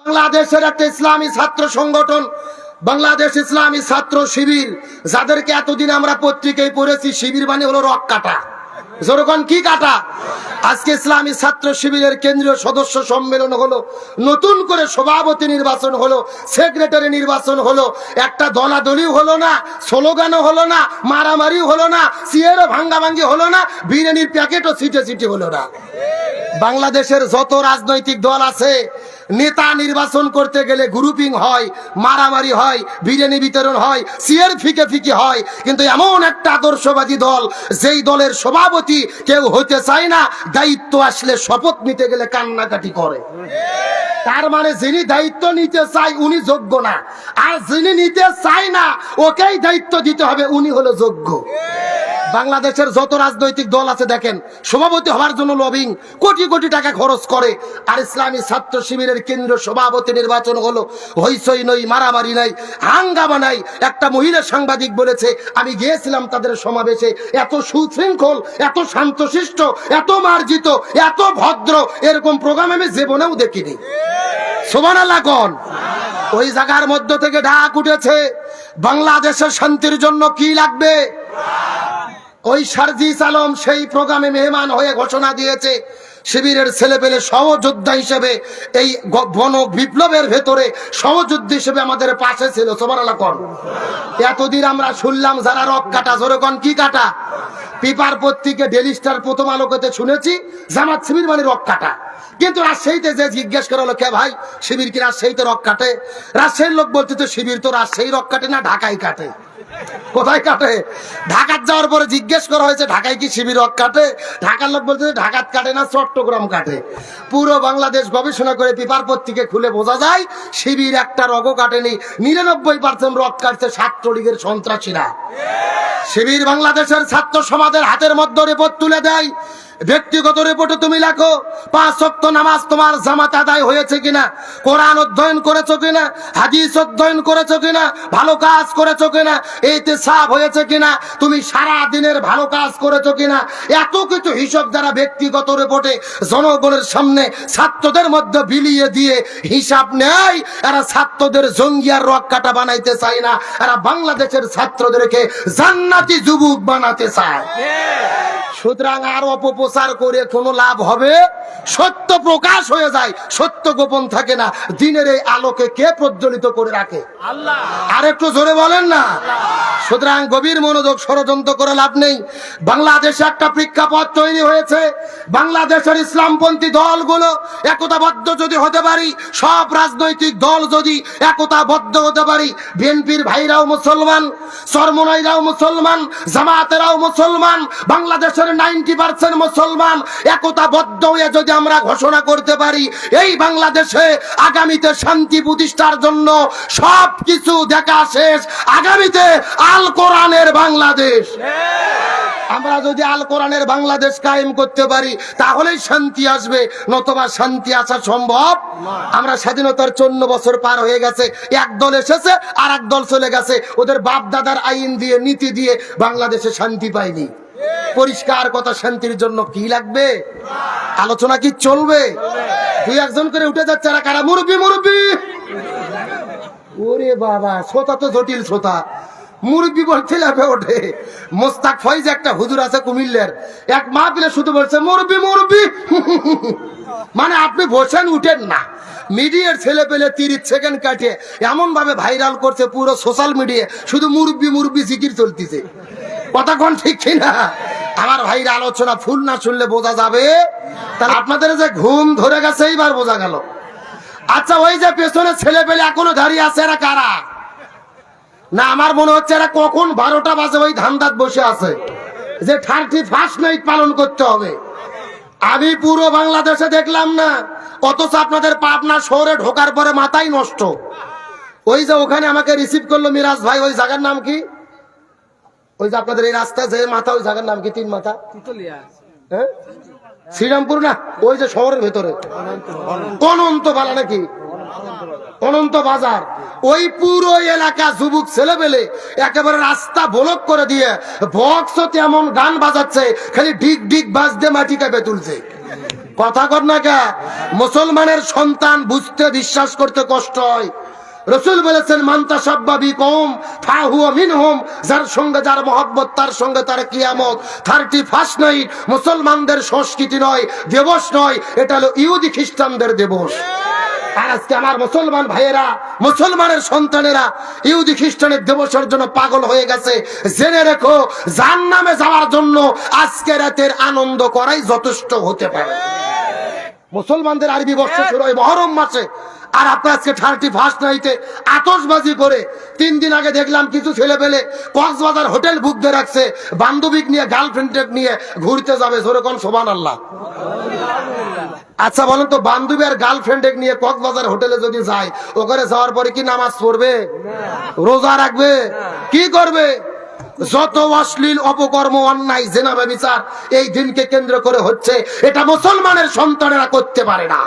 বাংলাদেশের একটা ইসলামী ছাত্র সংগঠন, বাংলাদেশ ইসলামী ছাত্র শিবির, যাদেরকে এতদিন আমরা পত্রিকায় পড়েছি, শিবির মানে হলো রক কাটা। কি কাটা? আজকে ইসলামী ছাত্র শিবিরের কেন্দ্রীয় সদস্য সম্মেলন হলো, নতুন করে সভাপতি নির্বাচন হলো, সেক্রেটারি নির্বাচন হলো, একটা দলাদলিও হলো না, স্লোগানও হলো না, মারামারিও হলো না সিয়েরও ভাঙ্গাভাঙ্গি হলো না, বিরিয়ানির প্যাকেটও ছিটে ছিটে হলো না। বাংলাদেশের যত রাজনৈতিক দল আছে নেতা নির্বাচন করতে গেলে গ্রুপিং হয়, মারামারি হয়, বিরিয়ানি বিতরণ হয় সিয়ের ফিকে ফিকে হয়। কিন্তু এমন একটা আদর্শবাদী দল, যেই দলের সভাপতি কেউ হতে চায় না, দায়িত্ব আসলে শপথ নিতে গেলে কান্নাকাটি করে। তার মানে যিনি দায়িত্ব নিতে চায়, উনি যোগ্য না। আর যিনি নিতে চায় না, ওকেই দায়িত্ব দিতে হবে, উনি হলো যোগ্য। বাংলাদেশের যত রাজনৈতিক দল আছে, দেখেন, সভাপতি হওয়ার জন্য লবিং কোটি কোটি টাকা খরচ করে, আর ইসলামী ছাত্র শিবিরের কেন্দ্রীয় সভাপতি নির্বাচন হলো হইসই নই, মারামারি নাই, হাঙ্গামা নাই। একটা মহিলা সাংবাদিক বলেছে, আমি গিয়েছিলাম তাদের সমাবেশে, এত সুশৃঙ্খল, এত শান্তশিষ্ট, এত মার্জিত, এত ভদ্র, এরকম প্রোগ্রাম আমি জীবনেও দেখিনি। সোমান ওই জায়গার মধ্য থেকে ডাক উঠেছে, বাংলাদেশের শান্তির জন্য কি লাগবে? ওই সারজিস আলম সেই প্রোগ্রামে মেহমান হয়ে ঘোষণা দিয়েছে, শিবিরের ছেলেপেলে সহযোদ্ধা হিসেবে এই বন বিপ্লবের ভেতরে সহযোদ্ধা হিসেবে আমাদের পাশে ছিল। সোমারালা কর। এতদিন আমরা শুনলাম, যারা রক কাটা জোরকন কি কাটা? পিপার পত্রিকে ডেলি স্টার প্রথম আলোকেতে শুনেছি, জামাত শিবির মানে রক কাটা। কিন্তু রাজশাহীতে যে জিজ্ঞেস করা হলো, কে ভাই, শিবির কি রাজশাহীতে রক কাটে? রাজশাহীর লোক বলতে তো শিবির তো রাজশাহী রক কাটে না ঢাকায় কাটে। কোথায় কাটে? ঢাকার যাওয়ার পরে জিজ্ঞেস করা হয়েছে, ঢাকায় কি শিবির কাটে? ঢাকার লোক বলছে, ঢাকাত কাটে না, চট্টগ্রাম কাটে। পুরো বাংলাদেশ গবেষণা করে পেপার পত্রিকে খুলে বোঝা যায়, শিবির একটা রগও কাটেনি। নিরানব্বই পার্সেন্ট রক কাটছে ছাত্রলীগের সন্ত্রাসীরা। শিবির বাংলাদেশের ছাত্র সমাজের হাতের মধ্যে রিপোর্ট তুলে দেয় ব্যক্তিগত রিপোর্টে তুমি লেখো, পাঁচ সপ্তাহ নামাজ তোমার জামাত আদায় হয়েছে কিনা, কোরআন অধ্যয়ন করেছ কিনা, হাদিস অধ্যয়ন করেছ কিনা, ভালো কাজ করেছ কিনা এইতে সাফ হয়েছে কিনা, তুমি সারা দিনের ভালো কাজ করেছ কিনা, এত কিছু হিসাব যারা ব্যক্তিগত রিপোর্টে জনগণের সামনে ছাত্রদের মধ্যে বিলিয়ে দিয়ে হিসাব নেয়, এরা ছাত্রদের জঙ্গি আর রক কাটা বানাইতে চায় না, এরা বাংলাদেশের ছাত্রদেরকে জান্নাতি যুবক বানাতে চায়। সুতরাং আর অপপ্রচার করে কোনো লাভ হবে? সত্য প্রকাশ হয়ে যায় সত্য গোপন থাকে না। দিনের এই আলোকে কে প্রজ্বলিত করে রাখে? আর একটু জোরে বলেন না। সুতরাং গভীর মনোযোগ ষড়যন্ত্র করে লাভ নেই। বাংলাদেশে একটা প্রেক্ষাপট তৈরি হয়েছে। বাংলাদেশের ইসলামপন্থী দলগুলো একতাবদ্ধ যদি হতে পারি সব রাজনৈতিক দল যদি একতাবদ্ধ হতে পারি বিএনপির ভাইরাও মুসলমান সরমনাইরাও মুসলমান জামাতেরাও মুসলমান বাংলাদেশের নাইনটি পার্সেন্ট মুসলমান একতাবদ্ধ হয়ে যদি আমরা ঘোষণা করতে পারি, এই বাংলাদেশে আগামীতে শান্তি প্রতিষ্ঠার জন্য সব কিছু দেখা শেষ। আগামীতে আল কোরআনের বাংলাদেশ। আমরা যদি আল কোরআনের বাংলাদেশ কায়েম করতে পারি, তাহলেই শান্তি আসবে, নতবা শান্তি আসা সম্ভব। আমরা স্বাধীনতার চন্ন বছর পার হয়ে গেছে, এক দল এসেছে আর এক দল চলে গেছে। ওদের বাপ দাদার আইন দিয়ে, নীতি দিয়ে বাংলাদেশে শান্তি পাইনি। পরিষ্কার কথা শান্তির জন্য কি লাগবে? আলোচনা কি চলবে? দুই একজন করে উঠে যাচ্ছে আর কারা? মুরব্বী মুরব্বী! ওরে বাবা, শ্রোতা তো জটিল শ্রোতা। মুরব্বী বলতে লাভে ওঠে। মোস্তাক ফয়েজ একটা হুজুর আছে কুমিল্লার। এক মা পিলে শুধু বলছে, মুরব্বী মুরব্বী! মানে আপনি বসেন, উঠেন না। মিডিয়ার ছেলে পেলে তিরিশ সেকেন্ড কাটে। এমন ভাবে ভাইরাল করছে পুরো সোশ্যাল মিডিয়া শুধু মুরব্বী মুরব্বী জিকির চলতেছে। কতক্ষণ ঠিক কিনা? আমার ভাইরা আলোচনা ফুল না শুনলে বোঝা যাবে। তাহলে আপনাদের যে ঘুম ধরে গেছে, এইবার বোঝা গেল। আচ্ছা ওই যে পেছনে ছেলে পেলে এখনও দাঁড়িয়ে আছে, এরা কারা? না, আমার মনে হচ্ছে এরা কখন বারোটা বাজে ওই ধান্দাত বসে আছে। যে থার্টি ফার্স্ট নাইট পালন করতে হবে। আমি পুরো বাংলাদেশে দেখলাম না, অথচ আপনাদের পাবনা শহরে ঢোকার পরে মাথাই নষ্ট। ওই যে ওখানে আমাকে রিসিভ করল মিরাজ ভাই, ওই জায়গার নাম কি? ওই যে আপনাদের এই রাস্তা যে মাথা ওই জায়গার নাম কি তিন মাথা? হ্যাঁ? শ্রীরামপুর না? ওই যে শহরের ভেতরে। অনন্ত বালা নাকি? অনন্ত বাজার। ওই পুরো এলাকা যুবক ছেলে পেলে একেবারে রাস্তা ব্লক করে দিয়ে বক্স তেমন গান বাজাচ্ছে খালি ডিগ ডিগ বাজতে মাটি কাপে তুলছে। কথা কর না কে? মুসলমানের সন্তান বুঝতে বিশ্বাস করতে কষ্ট হয়। রসুল বলেছেন মান্তা সাব্বাবি কম মুসলমানদের সংস্কৃতি নয়, দিবস নয়, এটা হলো ইহুদি খ্রিস্টানদের দিবস। আর আজকে আমার মুসলমান ভাইয়েরা, মুসলমানের সন্তানেরা ইহুদি খ্রিস্টানের দিবসের জন্য পাগল হয়ে গেছে। জেনে রেখো যার নামে যাওয়ার জন্য আজকে রাতের আনন্দ করাই যথেষ্ট হতে পারে। মুসলমানদের আরবি বর্ষ শুরু হয় মহরম মাসে। আর আপনার আজকে থার্টি ফার্স্ট নাইটে আতসবাজি করে তিন দিন আগে দেখলাম কিছু ছেলে পেলে কক্সবাজার হোটেল বুক দিয়ে রাখছে, বান্ধবীক নিয়ে গার্লফ্রেন্ড নিয়ে ঘুরতে যাবে। যেরকম সোবান আল্লাহ আচ্ছা বলেন তো, বান্ধবী আর গার্লফ্রেন্ড নিয়ে কক্সবাজার হোটেলে যদি যায়, ওখানে যাওয়ার পরে কি নামাজ পড়বে? রোজা রাখবে? কি করবে? যত অশ্লীল অপকর্ম, অন্যায় জেনাবে বিচার এই দিনকে কেন্দ্র করে হচ্ছে, এটা মুসলমানের সন্তানেরা করতে পারে না।